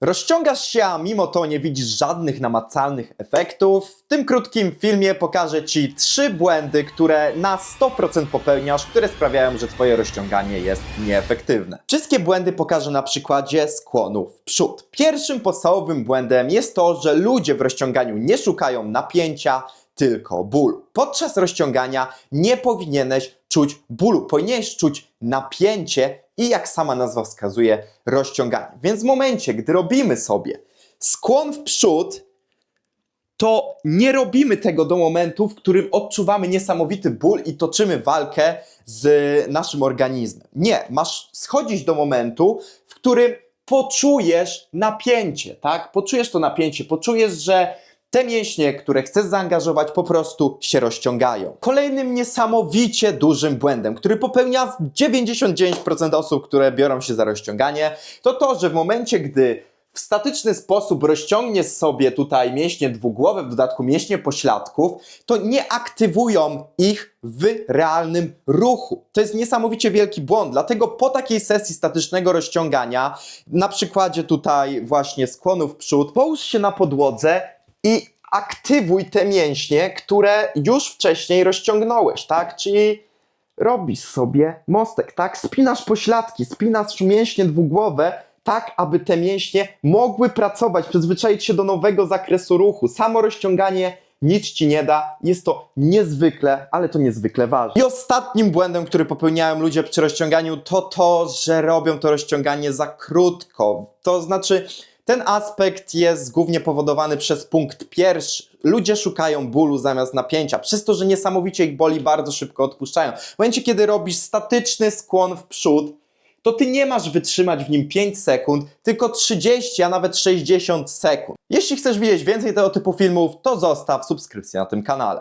Rozciągasz się, a mimo to nie widzisz żadnych namacalnych efektów. W tym krótkim filmie pokażę Ci trzy błędy, które na 100% popełniasz, które sprawiają, że Twoje rozciąganie jest nieefektywne. Wszystkie błędy pokażę na przykładzie skłonu w przód. Pierwszym podstawowym błędem jest to, że ludzie w rozciąganiu nie szukają napięcia, tylko bólu. Podczas rozciągania nie powinieneś czuć bólu, powinieneś czuć napięcie i jak sama nazwa wskazuje, rozciąganie. Więc w momencie, gdy robimy sobie skłon w przód, to nie robimy tego do momentu, w którym odczuwamy niesamowity ból i toczymy walkę z naszym organizmem. Nie, masz schodzić do momentu, w którym poczujesz napięcie, tak? Poczujesz to napięcie, poczujesz, że te mięśnie, które chcesz zaangażować, po prostu się rozciągają. Kolejnym niesamowicie dużym błędem, który popełnia 99% osób, które biorą się za rozciąganie, to to, że w momencie, gdy w statyczny sposób rozciągniesz sobie tutaj mięśnie dwugłowe, w dodatku mięśnie pośladków, to nie aktywują ich w realnym ruchu. To jest niesamowicie wielki błąd, dlatego po takiej sesji statycznego rozciągania, na przykładzie tutaj właśnie skłonu w przód, połóż się na podłodze i aktywuj te mięśnie, które już wcześniej rozciągnąłeś, tak? Czyli robisz sobie mostek, tak? Spinasz pośladki, spinasz mięśnie dwugłowe, tak aby te mięśnie mogły pracować, przyzwyczaić się do nowego zakresu ruchu. Samo rozciąganie nic ci nie da. Jest to niezwykle, ale to niezwykle ważne. I ostatnim błędem, który popełniają ludzie przy rozciąganiu, to to, że robią to rozciąganie za krótko. To znaczy, ten aspekt jest głównie powodowany przez punkt pierwszy. Ludzie szukają bólu zamiast napięcia, przez to, że niesamowicie ich boli, bardzo szybko odpuszczają. W momencie, kiedy robisz statyczny skłon w przód, to ty nie masz wytrzymać w nim 5 sekund, tylko 30, a nawet 60 sekund. Jeśli chcesz widzieć więcej tego typu filmów, to zostaw subskrypcję na tym kanale.